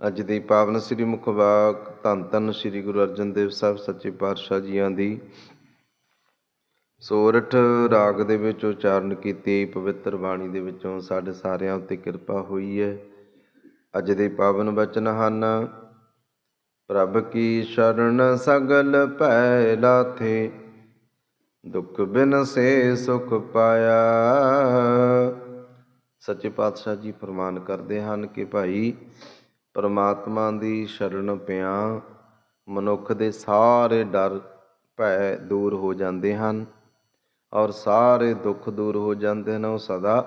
ਅੱਜ ਦੀ ਪਾਵਨ ਸ੍ਰੀ ਮੁਖ ਵਾਕ ਧੰਨ ਧੰਨ ਸ੍ਰੀ ਗੁਰੂ ਅਰਜਨ ਦੇਵ ਸਾਹਿਬ ਸੱਚੇ ਪਾਤਸ਼ਾਹ ਜੀਆਂ ਦੀ। ਸੋਰਠ ਰਾਗ ਦੇ ਵਿੱਚ ਉਚਾਰਨ ਕੀਤੀ ਪਵਿੱਤਰ ਬਾਣੀ ਦੇ ਵਿੱਚੋਂ ਸਾਡੇ ਸਾਰਿਆਂ ਉੱਤੇ ਕਿਰਪਾ ਹੋਈ ਹੈ। ਅੱਜ ਦੇ ਪਾਵਨ ਬਚਨ ਹਨ, ਪ੍ਰਭ ਕੀ ਸ਼ਰਨ ਸਗਲ ਭੈ ਲਾਥੇ, ਦੁੱਖ ਬਿਨ ਸੇ ਸੁਖ ਪਾਇਆ। ਸੱਚੇ ਪਾਤਸ਼ਾਹ ਜੀ ਫਰਮਾਨ ਕਰਦੇ ਹਨ ਕਿ ਭਾਈ ਪਰਮਾਤਮਾ ਦੀ ਸ਼ਰਨ ਪਿਆ, ਮਨੁੱਖ ਦੇ ਸਾਰੇ ਡਰ, ਭੈ ਦੂਰ ਹੋ ਜਾਂਦੇ ਹਨ ਔਰ ਸਾਰੇ ਦੁੱਖ ਦੂਰ ਹੋ ਜਾਂਦੇ ਨੇ ਉਹ ਸਦਾ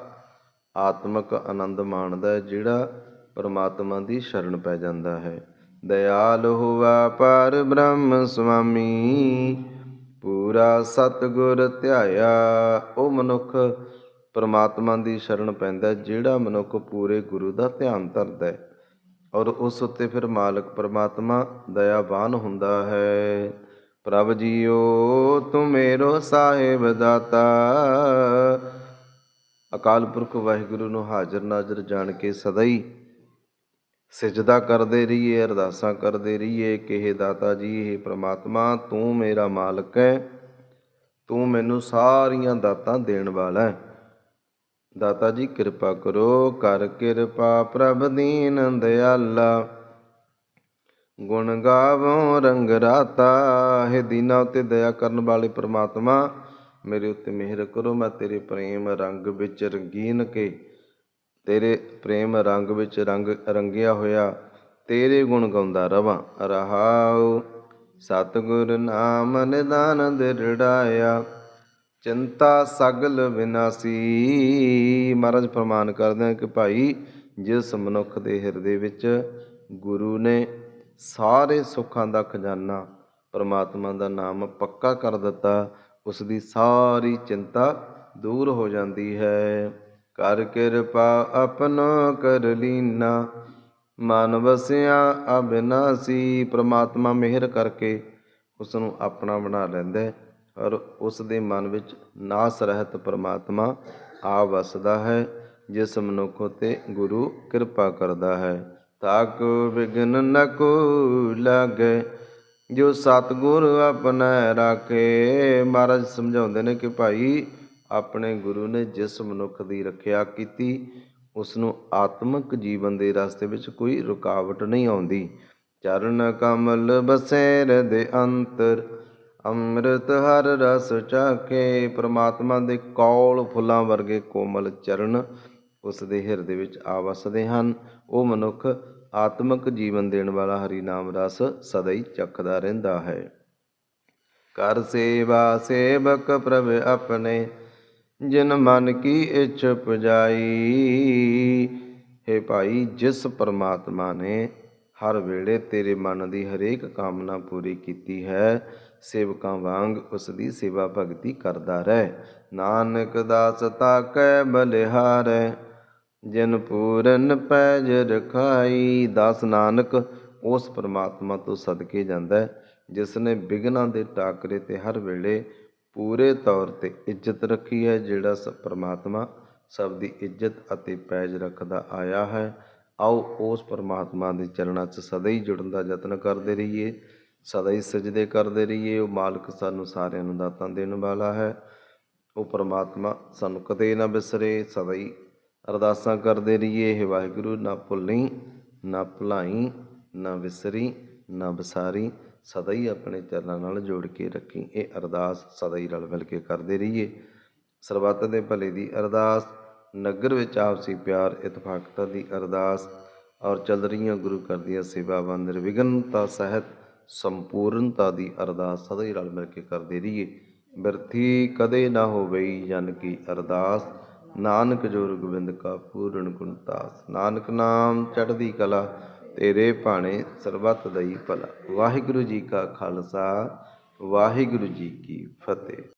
ਆਤਮਿਕ ਆਨੰਦ ਮਾਣਦਾ ਹੈ, ਜਿਹੜਾ ਪਰਮਾਤਮਾ ਦੀ ਸ਼ਰਨ ਪੈ ਜਾਂਦਾ ਹੈ। ਦਇਆਲ ਹੋਵਾ ਪਰ ਬ੍ਰਹਮ ਸੁਆਮੀ ਪੂਰਾ ਸਤਗੁਰ ਧਿਆਇਆ, ਉਹ ਮਨੁੱਖ ਪਰਮਾਤਮਾ ਦੀ ਸ਼ਰਨ ਪੈਂਦਾ ਜਿਹੜਾ ਮਨੁੱਖ ਪੂਰੇ ਗੁਰੂ ਦਾ ਧਿਆਨ ਧਰਦਾ ਹੈ। ਔਰ ਉਸ ਉੱਤੇ ਫਿਰ ਮਾਲਕ ਪਰਮਾਤਮਾ ਦਇਆਵਾਨ ਹੁੰਦਾ ਹੈ। ਪ੍ਰਭ ਜੀਓ ਤੂੰ ਮੇਰੋ ਸਾਹਿਬ ਦਾਤਾ। ਅਕਾਲ ਪੁਰਖ ਵਾਹਿਗੁਰੂ ਨੂੰ ਹਾਜ਼ਰ ਨਾਜ਼ਰ ਜਾਣ ਕੇ ਸਦਾ ਹੀ ਸਜਦਾ ਕਰਦੇ ਰਹੀਏ, ਅਰਦਾਸਾਂ ਕਰਦੇ ਰਹੀਏ ਕਿ ਇਹ ਦਾਤਾ ਜੀ ਇਹ ਪ੍ਰਮਾਤਮਾ, ਤੂੰ ਮੇਰਾ ਮਾਲਕ ਹੈ। ਤੂੰ ਮੈਨੂੰ ਸਾਰੀਆਂ ਦਾਤਾਂ ਦੇਣ ਵਾਲਾ ਹੈ। ਦਾਤਾ ਜੀ, ਕਿਰਪਾ ਕਰੋ, ਕਰ ਕਿਰਪਾ ਪ੍ਰਭ ਦੀਨ ਦਿਆਲਾ। ਗੁਣ ਗਾਵੋ, ਰੰਗ ਰਾਤਾ, ਹੈ ਦੀਨਾ ਉਤੇ ਦਇਆ ਕਰਨ ਵਾਲੇ ਪ੍ਰਮਾਤਮਾ, ਮੇਰੇ ਉੱਤੇ ਮਿਹਰ ਕਰੋ, ਮੈਂ ਤੇਰੇ ਪ੍ਰੇਮ ਰੰਗ ਵਿੱਚ ਰੰਗੀਨ ਕੇ, ਤੇਰੇ ਪ੍ਰੇਮ ਰੰਗ ਵਿੱਚ ਰੰਗ ਰੰਗਿਆ ਹੋਇਆ, ਤੇਰੇ ਗੁਣ ਗਾਉਂਦਾ ਰਵਾਂ, ਰਹਾਉ। ਸਤਿਗੁਰ ਨਾਮ ਨਿਦਾਨ ਦਿਰੜਾਇਆ। ਚਿੰਤਾ ਸਗਲ ਵਿਨਾਸੀ ਮਹਾਰਾਜ ਫਰਮਾਨ ਕਰਦੇ ਹਨ ਕਿ ਭਾਈ, ਜਿਸ ਮਨੁੱਖ ਦੇ ਹਿਰਦੇ ਵਿੱਚ ਗੁਰੂ ਨੇ ਸਾਰੇ ਸੁੱਖਾਂ ਦਾ ਖਜ਼ਾਨਾ, ਪਰਮਾਤਮਾ ਦਾ ਨਾਮ ਪੱਕਾ ਕਰ ਦਿੱਤਾ ਉਸ ਦੀ ਸਾਰੀ ਚਿੰਤਾ ਦੂਰ ਹੋ ਜਾਂਦੀ ਹੈ। ਕਰ ਕਿਰਪਾ ਆਪਣਾ ਕਰ ਲੀਨਾ, ਮਨ ਵਸਿਆ ਅਬਿਨਾਸੀ। ਪ੍ਰਮਾਤਮਾ ਮਿਹਰ ਕਰਕੇ ਉਸ ਨੂੰ ਆਪਣਾ ਬਣਾ ਲੈਂਦਾ ਹੈ। ਔਰ ਉਸ ਦੇ ਮਨ ਵਿੱਚ ਨਾਸ ਰਹਿਤ ਪਰਮਾਤਮਾ ਆ ਵਸਦਾ ਹੈ, ਜਿਸ ਮਨੁੱਖ ਉਤੇ ਗੁਰੂ ਕਿਰਪਾ ਕਰਦਾ ਹੈ। ਤਾਕ ਵਿਗਨ ਨ ਕੋ ਲਾਗੇ, ਜੋ ਸਤਗੁਰ ਆਪਣਾ ਰਾਖੇ। ਮਹਾਰਾਜ ਸਮਝਾਉਂਦੇ ਨੇ ਕਿ ਭਾਈ, ਆਪਣੇ ਗੁਰੂ ਨੇ ਜਿਸ ਮਨੁੱਖ ਦੀ ਰੱਖਿਆ ਕੀਤੀ ਉਸ ਨੂੰ ਆਤਮਿਕ ਜੀਵਨ ਦੇ ਰਸਤੇ ਵਿੱਚ ਕੋਈ ਰੁਕਾਵਟ ਨਹੀਂ ਆਉਂਦੀ। ਚਰਨ ਕਮਲ ਬਸੇਰ ਦੇ ਅੰਤਰ ਅੰਮ੍ਰਿਤ ਹਰ ਰਸ ਚਾਖੇ, ਪ੍ਰਮਾਤਮਾ ਦੇ ਕੌਲ ਫੁੱਲਾਂ ਵਰਗੇ ਕੋਮਲ ਚਰਨ ਉਸ ਦੇ ਹਿਰਦੇ ਵਿੱਚ ਆ ਵਸਦੇ ਹਨ। ਉਹ ਮਨੁੱਖ ਆਤਮਿਕ ਜੀਵਨ ਦੇਣ ਵਾਲਾ ਹਰੀ ਨਾਮ ਰਸ ਸਦਾ ਹੀ ਚੱਖਦਾ ਰਹਿੰਦਾ ਹੈ। ਕਰ ਸੇਵਾ ਸੇਵਕ ਪ੍ਰਭ ਆਪਣੇ, ਜਿਨ ਮਨ ਕੀ ਇੱਛ ਪੁਜਾਈ। ਹੈ ਭਾਈ, ਜਿਸ ਪਰਮਾਤਮਾ ਨੇ ਹਰ ਵੇਲੇ ਤੇਰੇ ਮਨ ਦੀ ਹਰੇਕ ਕਾਮਨਾ ਪੂਰੀ ਕੀਤੀ ਹੈ ਸੇਵਕਾਂ ਵਾਂਗ ਉਸ ਦੀ ਸੇਵਾ ਭਗਤੀ ਕਰਦਾ ਰਹਿ। ਨਾਨਕ ਦਾਸ ਤਾਕੈ ਬਲਿਹਾਰੈ, ਜਿਨ ਪੂਰਨ ਪੈਜ ਰਖਾਈ। ਦਾਸ ਨਾਨਕ, ਉਸ ਪਰਮਾਤਮਾ ਤੋਂ ਸਦਕੇ ਜਾਂਦਾ ਹੈ, ਜਿਸ ਨੇ ਬਿਗਨਾਂ ਦੇ ਟਾਕਰੇ ਤੇ ਹਰ ਵੇਲੇ ਪੂਰੇ ਤੌਰ ਤੇ ਇੱਜ਼ਤ ਰੱਖੀ ਹੈ, ਜਿਹੜਾ ਸ ਪ੍ਰਮਾਤਮਾ ਸਭ ਦੀ ਇੱਜ਼ਤ ਅਤੇ ਪੈਜ ਰੱਖਦਾ ਆਇਆ ਹੈ। ਆਓ ਉਸ ਪਰਮਾਤਮਾ ਦੇ ਚਰਨਾਂ 'ਚ ਸਦਾ ਹੀ ਜੁੜਨ ਦਾ ਯਤਨ ਕਰਦੇ ਰਹੀਏ। ਸਦਾ ਹੀ ਸਜਦੇ ਕਰਦੇ ਰਹੀਏ। ਉਹ ਮਾਲਕ ਸਾਨੂੰ ਸਾਰਿਆਂ ਨੂੰ ਦਾਤਾਂ ਦੇਣ ਵਾਲਾ ਹੈ। ਉਹ ਪਰਮਾਤਮਾ ਸਾਨੂੰ ਕਦੇ ਨਾ ਵਿਸਰੇ ਸਦਾ ਹੀ ਅਰਦਾਸਾਂ ਕਰਦੇ ਰਹੀਏ। ਇਹ ਵਾਹਿਗੁਰੂ, ਨਾ ਭੁੱਲੀ, ਨਾ ਭੁਲਾਈ, ਨਾ ਵਿਸਰੀ, ਨਾ ਵਿਸਾਰੀ। ਸਦਾ ਹੀ ਆਪਣੇ ਚਰਨਾਂ ਨਾਲ ਜੋੜ ਕੇ ਰੱਖੀ। ਇਹ ਅਰਦਾਸ ਸਦਾ ਹੀ ਰਲ ਮਿਲ ਕੇ ਕਰਦੇ ਰਹੀਏ। ਸਰਬੱਤ ਦੇ ਭਲੇ ਦੀ ਅਰਦਾਸ, ਨਗਰ ਵਿੱਚ ਆਪਸੀ ਪਿਆਰ, ਇਤਫਾਕਤਾ ਦੀ ਅਰਦਾਸ ਔਰ ਚੱਲ ਰਹੀਆਂ ਗੁਰੂ ਘਰ ਦੀਆਂ ਸੇਵਾਵਾਂ ਨਿਰਵਿਘਨਤਾ ਸਹਿਤ ਸੰਪੂਰਨਤਾ ਦੀ ਅਰਦਾਸ ਸਦਾ ਹੀ ਰਲ ਮਿਲ ਕੇ ਕਰਦੇ ਰਹੀਏ। ਬਿਰਥੀ ਕਦੇ ਨਾ ਹੋਵੇ ਜਨ ਕੀ ਅਰਦਾਸ। ਨਾਨਕ ਜੋਰ ਗੋਬਿੰਦ ਕਾ ਪੂਰਨ ਗੁਣਤਾਸ ਨਾਨਕ ਨਾਮ ਚੜ੍ਹਦੀ ਕਲਾ, ਤੇਰੇ ਭਾਣੇ ਸਰਬੱਤ ਦਈ ਭਲਾ। ਵਾਹਿਗੁਰੂ ਜੀ ਕਾ ਖਾਲਸਾ, ਵਾਹਿਗੁਰੂ ਜੀ ਕੀ ਫਤਿਹ।